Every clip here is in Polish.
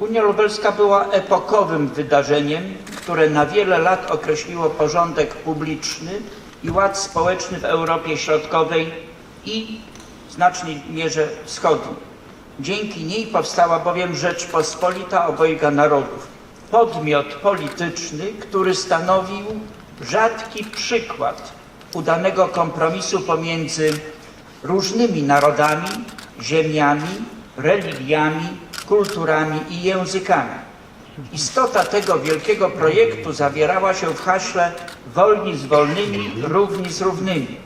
Unia Lubelska była epokowym wydarzeniem, które na wiele lat określiło porządek publiczny i ład społeczny w Europie Środkowej i w znacznej mierze wschodniej. Dzięki niej powstała bowiem Rzeczpospolita obojga narodów. Podmiot polityczny, który stanowił rzadki przykład udanego kompromisu pomiędzy różnymi narodami, ziemiami, religiami, kulturami i językami. Istota tego wielkiego projektu zawierała się w haśle wolni z wolnymi, równi z równymi.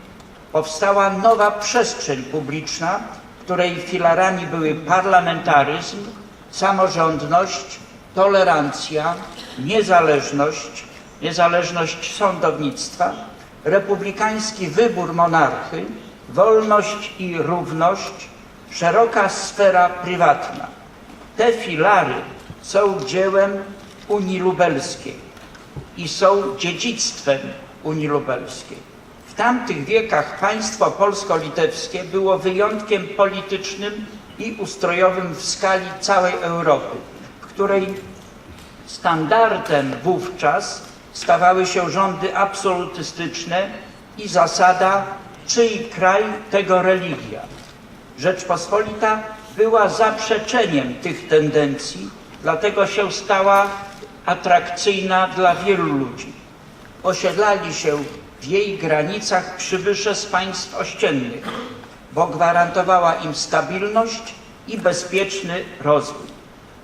Powstała nowa przestrzeń publiczna, której filarami były parlamentaryzm, samorządność, tolerancja, niezależność, niezależność sądownictwa, republikański wybór monarchy, wolność i równość, szeroka sfera prywatna. Te filary są dziełem Unii Lubelskiej i są dziedzictwem Unii Lubelskiej. W tamtych wiekach państwo polsko-litewskie było wyjątkiem politycznym i ustrojowym w skali całej Europy, w której standardem wówczas stawały się rządy absolutystyczne i zasada czyj kraj, tego religia. Rzeczpospolita była zaprzeczeniem tych tendencji, dlatego się stała atrakcyjna dla wielu ludzi. Osiedlali się w jej granicach przybysze z państw ościennych, bo gwarantowała im stabilność i bezpieczny rozwój.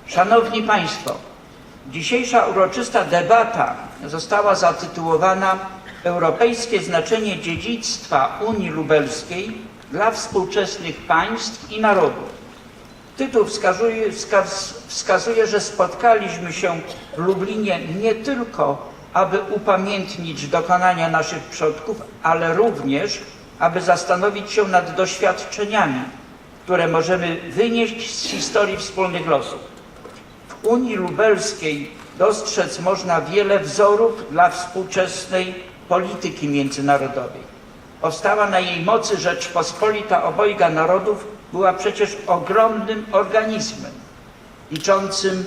Szanowni Państwo, dzisiejsza uroczysta debata została zatytułowana Europejskie znaczenie dziedzictwa Unii Lubelskiej dla współczesnych państw i narodów. Tytuł wskazuje, wskaz, wskazuje, że spotkaliśmy się w Lublinie nie tylko, aby upamiętnić dokonania naszych przodków, ale również, aby zastanowić się nad doświadczeniami, które możemy wynieść z historii wspólnych losów. W Unii Lubelskiej dostrzec można wiele wzorów dla współczesnej polityki międzynarodowej. Powstała na jej mocy Rzeczpospolita obojga narodów była przecież ogromnym organizmem, liczącym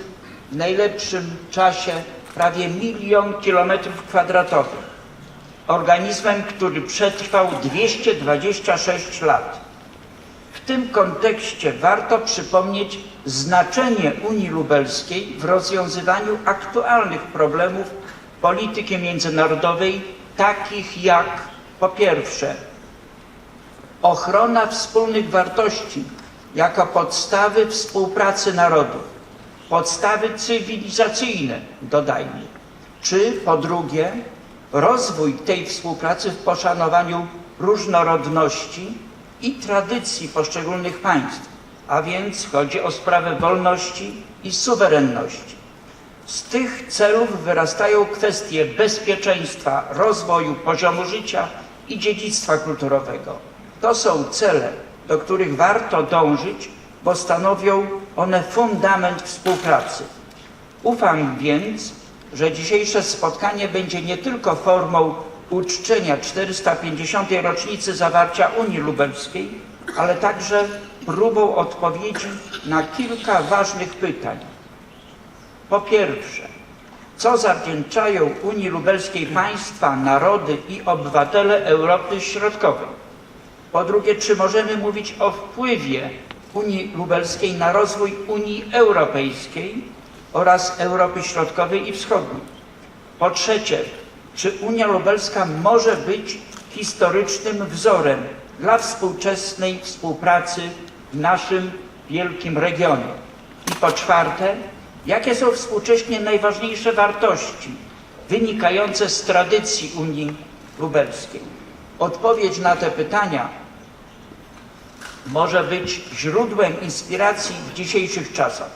w najlepszym czasie prawie milion kilometrów kwadratowych. Organizmem, który przetrwał 226 lat. W tym kontekście warto przypomnieć znaczenie Unii Lubelskiej w rozwiązywaniu aktualnych problemów polityki międzynarodowej, takich jak po pierwsze ochrona wspólnych wartości jako podstawy współpracy narodów, podstawy cywilizacyjne, dodajmy, czy po drugie rozwój tej współpracy w poszanowaniu różnorodności i tradycji poszczególnych państw, a więc chodzi o sprawę wolności i suwerenności. Z tych celów wyrastają kwestie bezpieczeństwa, rozwoju, poziomu życia i dziedzictwa kulturowego. To są cele, do których warto dążyć, bo stanowią one fundament współpracy. Ufam więc, że dzisiejsze spotkanie będzie nie tylko formą uczczenia 450. rocznicy zawarcia Unii Lubelskiej, ale także próbą odpowiedzi na kilka ważnych pytań. Po pierwsze, co zawdzięczają Unii Lubelskiej państwa, narody i obywatele Europy Środkowej? Po drugie, czy możemy mówić o wpływie Unii Lubelskiej na rozwój Unii Europejskiej oraz Europy Środkowej i Wschodniej? Po trzecie, czy Unia Lubelska może być historycznym wzorem dla współczesnej współpracy w naszym wielkim regionie? I po czwarte, jakie są współcześnie najważniejsze wartości wynikające z tradycji Unii Lubelskiej? Odpowiedź na te pytania może być źródłem inspiracji w dzisiejszych czasach.